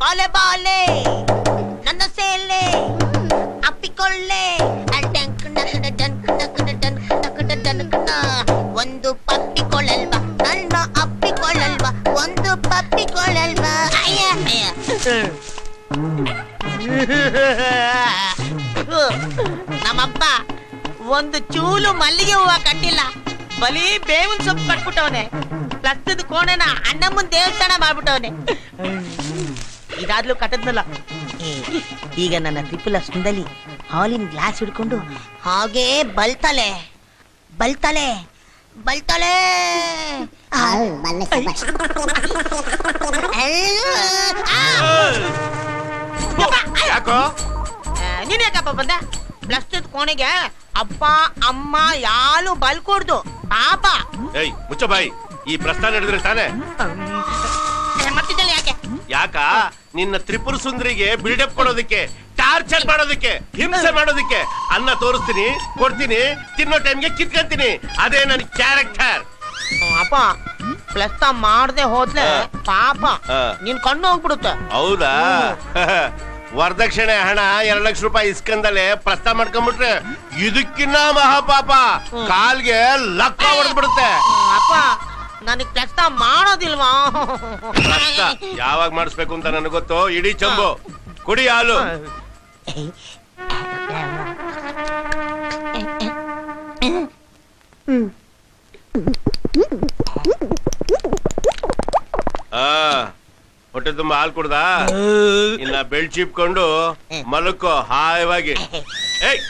ಬಾಲೆ ಬಾಲೆ, ನನ್ನ ಸೇಲೆ, ಅಪ್ಪಿಕೊಳ್ಳೆ. ಒಂದು ಪಪ್ಪಿಕೊಳ್ಳಲ್ವಾ? ನನ್ನ ಅಪ್ಪಿಕೊಳ್ಳಲ್ವಾ? ಒಂದು ಪಪ್ಪಿಕೊಳ್ಳಲ್ವಾ. ನಮ್ಮಪ್ಪ, ಒಂದು ಚೂಲು ಮಲ್ಲಿಗೆ ಹೂವ ಕಟ್ಟಿಲ್ಲ. ಬಲಿ ಬೇವಿನ ಸೊಪ್ಪು ಕಟ್ಬಿಟ್ಟವನೆ. ಪ್ಲಸ್ತದ ಕೋಣೆನ ಅಣ್ಣಮ್ಮನ ದೇವಸ್ಥಾನ ಮಾಡ್ಬಿಟ್ಟವನೆ. ಇದಾದ್ಲು ಕಟ್ಟದ್ನಲ್ಲ ಈಗ ನನ್ನ ಟ್ರಿಪಲ್ ಸುಂದಲಿ ಹಾಲಿನ ಗ್ಲಾಸ್ ಹಿಡ್ಕೊಂಡು ಹಾಗೆ ಬಲ್ತಲೆ ಬಲ್ತಲೆ ಬಲ್ತಲೆ. ಯಾಕೋ? ನೀನ್ ಯಾಕಪ್ಪ ಬಂದ? ಬ್ಲಸ್ತದ ಕೋಣೆಗೆ ಅಪ್ಪ ಅಮ್ಮ ಯಾರು ಬಲ್ಕೊಡ್ದು ಪಾಪ. ಏಯ್ ಮುಚ್ಚ ಬಾಯಿ. ಈ ಪ್ರಸ್ತಾನ ನಡೆದ್ರೆ ತಾನೆ? ಯಾಕೆ? ನಿನ್ನ ತ್ರಿಪುರ ಸುಂದರಿಗೆ ಬಿಲ್ಡಪ್ ಕೊಡೋದಕ್ಕೆ ಟಾರ್ಚರ್ ಮಾಡೋದಕ್ಕೆ ಹಿಂಸೆ ಮಾಡೋದಕ್ಕೆ ಅನ್ನ ತೋರಿಸ್ತೀನಿ ಕೊಡ್ತೀನಿ ತಿನ್ನೋ ಟೈಮ್ಗೆ ಕಿತ್ಕೊಂತೀನಿ. ಅದೇ ನನ್ನ ಕ್ಯಾರೆಕ್ಟರ್ ಅಪ್ಪ ಪ್ಲಸ್ತ ಮಾಡದೆ ಹೋದ್ಲೆ ಪಾಪ. ನಿನ್ ಕಣ್ಣು ಹೋಗ್ಬಿಡುತ್ತೆ ಹೌದಾ ವರದಕ್ಷಿಣೆ ಹಣ ಎರಡ್ ಲಕ್ಷ ರೂಪಾಯಿ ಇಸ್ಕಂದಲೆ ಪ್ರಸ್ತಾವ ಮಾಡ್ಕೊಂಡ್ಬಿಟ್ರೆ ಇದಕ್ಕಿನ್ನ ಮಹಾಪಾಪ. ಕಾಲ್ಗೆ ಲಕ್ಕ ಹೊಡೆದ್ಬಿಡುತ್ತೆ. ಅಪ್ಪ ನನಗ್ ಪ್ಲಸ್ತ ಮಾಡೋದಿಲ್ವಾ? ಕಷ್ಟ. ಯಾವಾಗ ಮಾಡಿಸ್ಬೇಕು ಅಂತ ನನಗೆ ಗೊತ್ತು? ಇಡೀ ಚಂಬು. ಕುಡಿ ಹಾಲು. ಆ, ಹೊಟ್ಟೆ ತುಂಬಾ ಹಾಲು ಕುಡ್ದಾ? ಇನ್ನ ಬೆಳ್ ಚೀಪ್ಕೊಂಡು ಮಲಕ್ಕೋ ಹಾಯವಾಗಿ. ಏಯ್,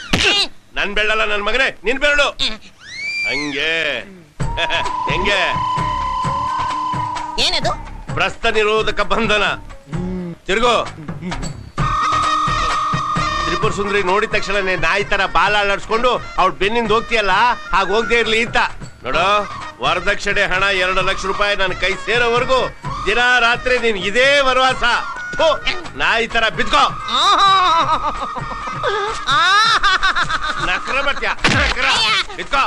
ನನ್ ಬೆಳ್ಳಲ್ಲ ನನ್ ಮಗನೇ, ನಿನ್ ಬೆರಳು. ಹಂಗೆ. ಹೆಂಗೆ? ಏನದು? ಪ್ರಸ್ತ ನಿರೋಧಕ ಬಂಧನ. ತಿರುಗು. ತ್ರಿಪುರ ಸುಂದರಿ ನೋಡಿದ ತಕ್ಷಣ ನಾಯಿ ತರ ಬಾಲ ಅಲ್ಲಾಡ್ಸ್ಕೊಂಡು ಅವ್ಳ ಬೆನ್ನಿಂದ ಹೋಗ್ತೀಯಲ್ಲ ಹಾಗೆ ಹೋಗದೆ ಇರ್ಲಿ ಅಂತ. ನೋಡು ವರದಕ್ಷಿಣೆ ಹಣ ಎರಡು ಲಕ್ಷ ರೂಪಾಯಿ ನನ್ನ ಕೈ ಸೇರೋವರೆಗೂ. ದಿನ ರಾತ್ರಿ ನೀನ್ ಇದೇ ವರವಾಸ. ಥು, ನಾಯಿ ತರ ಬಿದ್ಕೋ. ನಕ್ರ ಬರ್ತ್ಯಾ ನಕ್ರ. ಬಿದ್ಕೋ.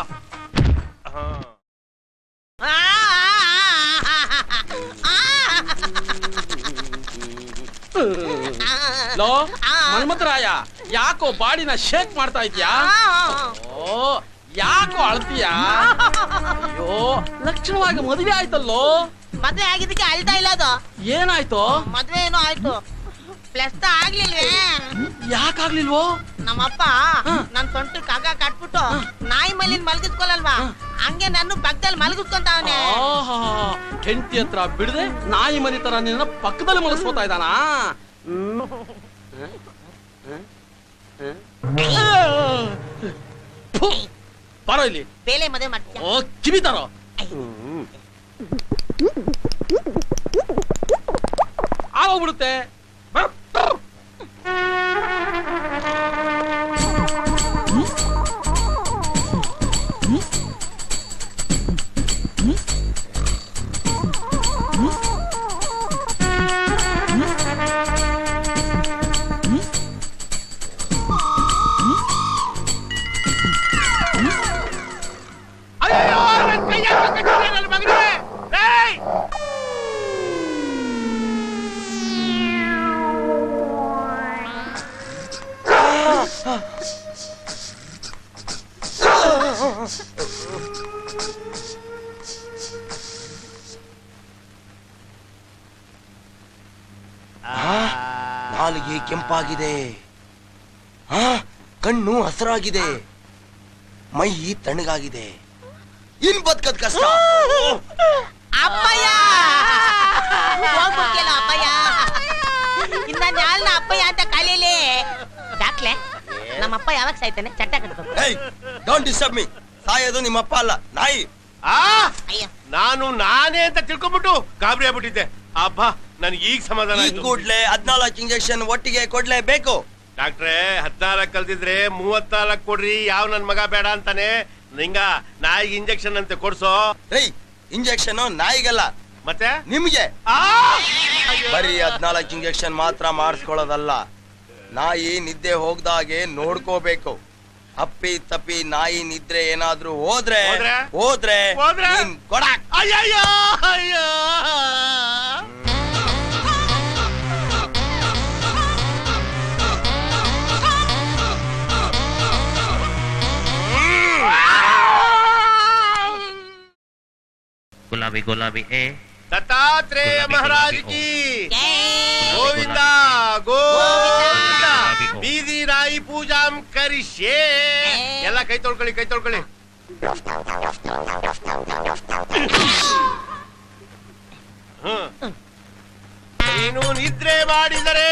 ಲೋ ಮನ್ಮಥರಾಯ ಯಾಕೋ ಬಾಡಿನ ಶೇಕ್ ಮಾಡ್ತಾ ಇದ್ಯಾ ಓ ಯಾಕೋ ಅಳ್ತೀಯಾ? ಅಯ್ಯೋ ಲಕ್ಷಣವಾಗಿ ಮದುವೆ ಆಯ್ತಲ್ಲೋ? ಮದ್ವೆ ಆಗಿದ್ದಕ್ಕೆ ಅಳ್ತಾ ಇಲ್ಲ ಅದು ಏನಾಯ್ತು? ಮದ್ವೆ ಏನೋ ಆಯ್ತು. ಪ್ಲಸ್ ಆಗ್ಲಿಲ್ವೇ? ಯಾಕಾಗ್ಲಿಲ್ವೋ? ನಮ್ಮಪ್ಪ ನನ್ನ ನನ್ ಸೊಂಟ ಕಗ ಕಟ್ಬಿಟ್ಟು ನಾಯಿ ಮೇಲಿನ ಮಲಗಿಸ್ಕೊಳಲ್ವಾ? ಹಂಗೆ ನನ್ನ ಪಕ್ಕದಲ್ಲಿ ಮಲಗಿಸ್ಕೊಂತಾವನೆ. ಆಹಾ ಹೆಂಡತಿ ಹತ್ರ ಬಿಡದೆ ನಾಯಿ ಮರಿ ತರ ನಿನ್ನ ಪಕ್ಕದಲ್ಲಿ ಮಲಗಿಸ್ಕೋತಾ ಇದ್ದಾನ? ಬರೋ ಇಲ್ಲಿ. ಬೇಲೆ ಮದುವೆ ಮಾಡ್ತೀಯ? ಓ ಕಿವಿ ತರೋ. ಆಗೋಗ್ಬಿಡುತ್ತೆ. ನಾಲಿಗೆ ಕೆಂಪಾಗಿದೆ. ಆ, ಕಣ್ಣು ಹಸರಾಗಿದೆ. ಮೈ ತಣ್ಣಗಾಗಿದೆ. ಇನ್ ಬದುಕದ್ ಕಷ್ಟ. ಅಪ್ಪಯ್ಯ! ಹೋಗ್ಬಿಡ್ತಿಯಲ್ಲ ಅಪ್ಪಯ್ಯ? ಇನ್ನ ನ್ಯಾಲ್ನ ಅಪ್ಪಯ್ಯ ಅಂತ ಕಲೀಲಿ. ಡಾಕ್ಲೆ ನಮ್ಮಪ್ಪ ಯಾವಾಗ ಸಾಯ್ತಾನೆ? ಚಟ್ಟ ಕಟ್ಬೇಕು ಡೋಂಟ್ ಡಿಸ್ಟರ್ಬ್ ಮೀ ಸಾಯೋದು ನಿಮ್ಮಪ್ಪ ಅಲ್ಲ ನಾಯಿ. ಆ ಅಯ್ಯ. ನಾನು ನಾನೇ ಅಂತ ತಿಳ್ಕೊಂಬಿಟ್ಟು ಗಾಬರಿ ಆಗ್ಬಿಟ್ಟಿದ್ದೆ. ಅಬ್ಬಾ ನನ್ಗೆ ಈಗ ಸಮಾಧಾನ ಈ ಆಯ್ತು ಕೂಡ್ಲೆ ಹದ್ನಾಲ್ಕು ಇಂಜೆಕ್ಷನ್ ಒಟ್ಟಿಗೆ ಕೊಡ್ಲೇಬೇಕು ಡಾಕ್ಟ್ರೆ ಹದ್ನಾಲ್ಕು ಕಲ್ತಿದ್ರೆ ಮೂವತ್ನಾಲ್ಕು ಕೊಡ್ರಿ ಯಾವ ನನ್ ಮಗ ಬೇಡ ಅಂತಾನೆ ನಿಂಗ ನಾಯಿಗೆ ಇಂಜೆಕ್ಷನ್ ಅಂತ ಕೊಡ್ಸೋ ರೈ ಇಂಜೆಕ್ಷನ್ ನಾಯಿಗಲ್ಲ ಮತ್ತೆ ನಿಮ್ಗೆ ಆ! ಬರೀ ಹದ್ನಾಲ್ಕು ಇಂಜೆಕ್ಷನ್ ಮಾತ್ರ ಮಾಡಿಸ್ಕೊಳ್ಳೋದಲ್ಲ ನಾಯಿ ನಿದ್ದೆ ಹೋಗ್ದಾಗೆ ನೋಡ್ಕೋಬೇಕು ಅಪ್ಪಿ ತಪ್ಪಿ ನಾಯಿ ನಿದ್ರೆ ಏನಾದ್ರೂ ಹೋದ್ರೆ ಹೋದ್ರೆ? ಹೋದ್ರೆ ಹೋದ್ರೆ? ನೀನ್ ಕೊಡಾಕ್ ಅಯ್ಯಯ್ಯೋ! ಅಯ್ಯೋ! ಗುಲಾಬಿ ಗುಲಾಬಿ ಏ ದತ್ತಾತ್ರೇಯ ಮಹಾರಾಜ್ ಕಿ ಜೈ. ಗೋವಿಂದ ಗೋವಿಂದ ಬೀದಿ ನಾಯಿ ಪೂಜಾಂ ಕರಿಷೆ ಎಲ್ಲ ಕೈ ತೊಳ್ಕೊಳ್ಳಿ ಕೈ ತೊಳ್ಕೊಳ್ಳಿ. ಹ್ಮ್. ನೀನು ನಿದ್ರೆ ಮಾಡಿದರೆ!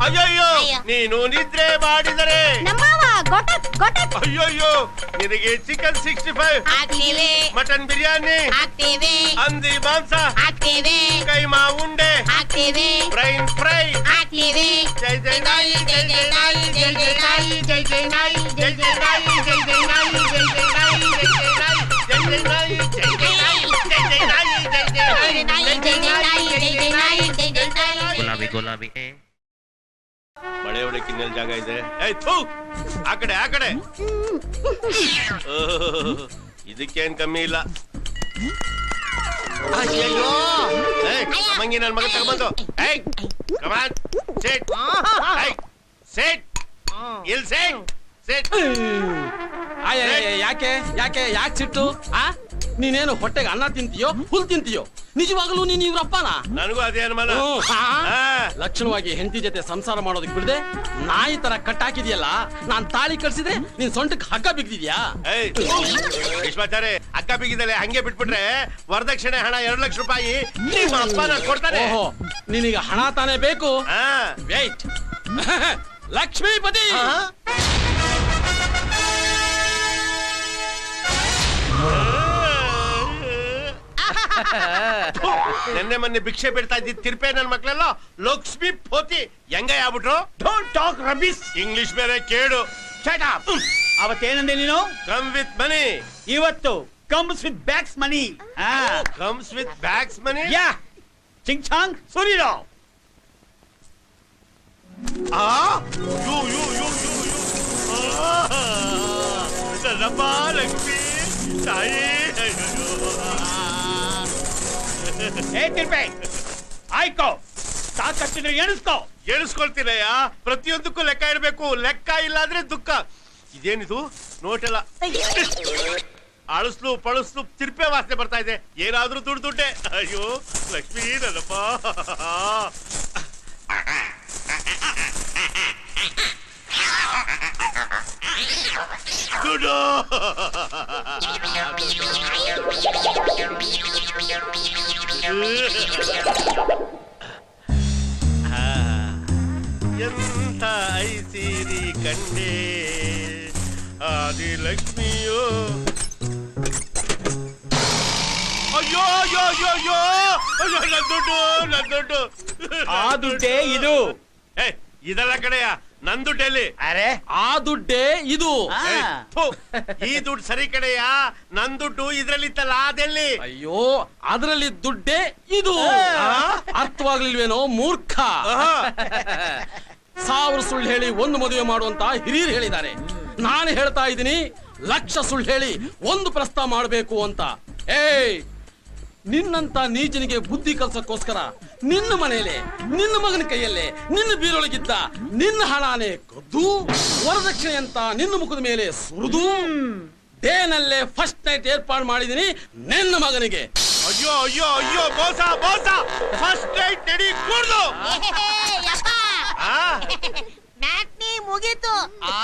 ಅಯ್ಯಯ್ಯೋ! ಅಯ್ಯೋ. ನೀನು ನಿದ್ರೆ ಮಾಡಿದರೆ! ನಮ್ಮವ್ವ ಗೊಟ ಗೊಟ ಅಯ್ಯಯ್ಯೋ ನಿನಗೆ ಚಿಕನ್ ಸಿಕ್ಸ್ಟಿ ಫೈವ್ ಹಾಕ್ತೀವಿ ಮಟನ್ ಬಿರಿಯಾನಿ ಹಾಕ್ತೀವಿ ಹಂದಿ ಮಾಂಸ ಹಾಕ್ತೀವಿ ಕೈಮಾ ಉಂಡೆ ಹಾಕ್ತೀವಿ ಬ್ರೈನ್ ಫ್ರೈ ಹಾಕ್ತೀವಿ ಜೈ ಜೈ ನಾಯಿ ಜೈ ಜೈ ನಾಯಿ ಜೈ ಜೈ ನಾಯಿ ಜೈ ಜೈ ನಾಯಿ ಜೈ ಜೈ ನಾಯಿ ಜೈ ಜೈ ನಾಯಿ ಜೈ ಜೈ ನಾಯಿ ಜೈ ಜೈ ನಾಯಿ ಜೈ ಜೈ ನಾಯಿ ಜೈ ಜೈ ನಾಯಿ ಜೈ ಜೈ ನಾಯಿ ಜೈ ಜೈ ನಾಯಿ ಜೈ ಜೈ ನಾಯಿ ಜೈ ಜೈ ನಾಯಿ ಜೈ ಜೈ ನಾಯಿ ಗುಲಾಬಿ ಗುಲಾಬಿ ಏ ಮಳೆ ಹೊಡಕ್ಕೆ ಜಾಗ ಇದೆ. ಏಯ್ ಥೂ! ಆ ಕಡೆ ಆ ಕಡೆ! ಓಹ್, ಇದಕ್ಕೇನ್ ಕಮ್ಮಿ ಇಲ್ಲ. ಅಯ್ಯಯ್ಯೋ! ಏಯ್ ಮಂಗಿ ನನ್ ಮಗ ತಗೊಂಬಂದು ಏಯ್ ಕಮಾನ್ ಸೇಟ್ ಏಯ್ ಸೇಟ್ ಇಲ್ ಸಿಟ್ ಸಿಟ್ ಆಯ್, ಆಯ್, ಆಯ್, ಯಾಕೆ ಯಾಕೆ ಯಾಕೆ ಸಿಟ್ಟು? ಆ? ನೀನೇನು ಹೊಟ್ಟೆಗೆ ಅನ್ನ ತಿಂತೀಯೋ ಹುಲ್ ತಿಂತೀಯೋ? ನಿಜವಾಗಲೂ ನೀನು ಇವ್ರಪ್ಪನ? ನನಗೂ ಅದೇ ಅನುಮಾನ. ಹ್ಮ್. ಲಕ್ಷಣವಾಗಿ ಹೆಂಡತಿ ಜೊತೆ ಸಂಸಾರ ಮಾಡೋದಕ್ಕೆ ಬಿಡದೆ ನಾಯಿ ತರ ಕಟ್ಟಾಕಿದ್ಯಲ್ಲ ನಾನ್ ತಾಳಿ ಕಳ್ಸಿದ್ರೆ ನೀನ್ ಸೊಂಟಕ್ಕೆ ಹಗ್ಗ ಬಿಗ್ದಿದ್ಯಾ? ಏಯ್ ವಿಶ್ವಾಚಾರ್ಯ ಅಕ್ಕ ಬಿಗಿದಲೆ ಹಂಗೆ ಬಿಟ್ಬಿಟ್ರೆ ವರದಕ್ಷಿಣೆ ಹಣ ಎರಡು ಲಕ್ಷ ರೂಪಾಯಿ ನಿಮ್ಮ ಅಪ್ಪನ ನಾನು ಕೊಡ್ತಾನೆ. ಓಹೋ ನಿನಗೆ ಹಣ ತಾನೇ ಬೇಕು? ಹಾ. ವೇಟ್ ಲಕ್ಷ್ಮೀಪತಿ! ಥು, ನೆನ್ನೆ ಮೊನ್ನೆ ಭಿಕ್ಷೆ ಬಿಡ್ತಾ ಇದ್ದಿದ್ ತಿರ್ಪೆ ನನ್ ಮಕ್ಳೆಲ್ಲ? ಲಕ್ಷ್ಮಿ ಪೋತಿ ಹೆಂಗ ಆಗ್ಬಿಟ್ರು? ಡೋಂಟ್ ಟಾಕ್ ರಬೀಸ್ ಇಂಗ್ಲಿಷ್ ಬೇರೆ ಕೇಳು. ಶಟ್ ಅಪ್ ಅವತ್ತೇನಂದೆ ನೀನು? ಕಮ್ ವಿತ್ ಮನಿ ಇವತ್ತು comes with backs money comes with bags money ಯಾ. ಚಿಂಗ್ ಚಾಂಗ್ ಸುರಿರೋ. ಆ? ಯು ಯು ಯು ಯು ಯು. ಆ, ನನ್ನಪ್ಪ ಲಕ್ಷ್ಮಿ ತಾಯಿ. ಏ ತಿರ್ಪೆ ಆಯ್ಕೋ. ಸಾಕಷ್ಟಿದ್ರೆ ಎಣಿಸ್ಕೋ. ಎಣಿಸ್ಕೊಳ್ತೀನಯ್ಯ? ಪ್ರತಿಯೊಂದಕ್ಕೂ ಲೆಕ್ಕ ಇಡಬೇಕು. ಲೆಕ್ಕ ಇಲ್ಲ ಅಂದ್ರೆ ದುಃಖ. ಇದೇನಿದು? ನೋಟೆಲ್ಲ. ಅಳಸ್ಲು ಪಳಸ್ಲು ತಿರ್ಪೆ ವಾಸನೆ ಬರ್ತಾ ಇದೆ. ಏನಾದ್ರೂ ದುಡ್ಡು ದುಡ್ಡೆ. ಅಯ್ಯೋ ಲಕ್ಷ್ಮೀ ನನ್ನಪ್ಪ. ದುಡ್ಡು. ఎంత ఐసిది కండే ఆది లక్ష్మియో అయ్యో అయ్యో అయ్యో. అయ్యో నా దుడ్డు నా దుడ్డు ఆ దుడ్డే ఇదు. ఏయ్, ಇದೆಲ್ಲ ಕಡೆಯ ನನ್ ದುಡ್ಡಲ್ಲಿ. ಅರೆ. ಆ ದುಡ್ಡೇ ಇದು. ಥು, ಈ ದುಡ್ಡು ಸರಿ ಕಡೆಯ ನನ್ ದುಡ್ಡು ಇದ್ರಲ್ಲಿ ಇತ್ತಲ್ಲ ಅದೆಲ್ಲಿ? ಅಯ್ಯೋ ಅದರಲ್ಲಿ ದುಡ್ಡೇ ಇದು. ಆ? ಅರ್ಥವಾಗ್ಲಿಲ್ವೇನೋ ಮೂರ್ಖ. ಆಹಾ. ಸಾವಿರ ಸುಳ್ಳು ಹೇಳಿ ಒಂದು ಮದುವೆ ಮಾಡುವಂತ ಹಿರಿಯರು ಹೇಳಿದ್ದಾರೆ. ನಾನು ಹೇಳ್ತಾ ಇದ್ದೀನಿ ಲಕ್ಷ ಸುಳ್ಳು ಹೇಳಿ ಒಂದು ಪ್ರಸ್ತಾವ ಮಾಡಬೇಕು ಅಂತ. ಏಯ್ ನಿನ್ನಂತ ನೀಚನಿಗೆ ಬುದ್ಧಿ ಕಲ್ಸಕ್ಕೋಸ್ಕರ ನಿನ್ನ ಮನೆಯಲ್ಲೇ ನಿನ್ನ ಮಗನ ಕೈಯಲ್ಲೇ ನಿನ್ನ ಬೀರೊಳಗಿದ್ದ ನಿನ್ನ ಹಣಾನೆ ಕದ್ದು ವರದಕ್ಷಿಣೆ ಅಂತ ನಿನ್ನ ಮುಖದ ಮೇಲೆ ಸುರಿದು ಡೇನಲ್ಲೇ ಫಸ್ಟ್ ನೈಟ್ ಏರ್ಪಾಡು ಮಾಡಿದೀನಿ ನಿನ್ನ ಮಗನಿಗೆ. ಅಯ್ಯೋ ಅಯ್ಯೋ ಅಯ್ಯೋ ಮೋಸ ಮೋಸ ಫಸ್ಟ್ ನೈಟ್ ನಡಿ ಕೂಡ್ದು! ಮ್ಯಾಟ್ನಿ ಮುಗೀತು. ಆ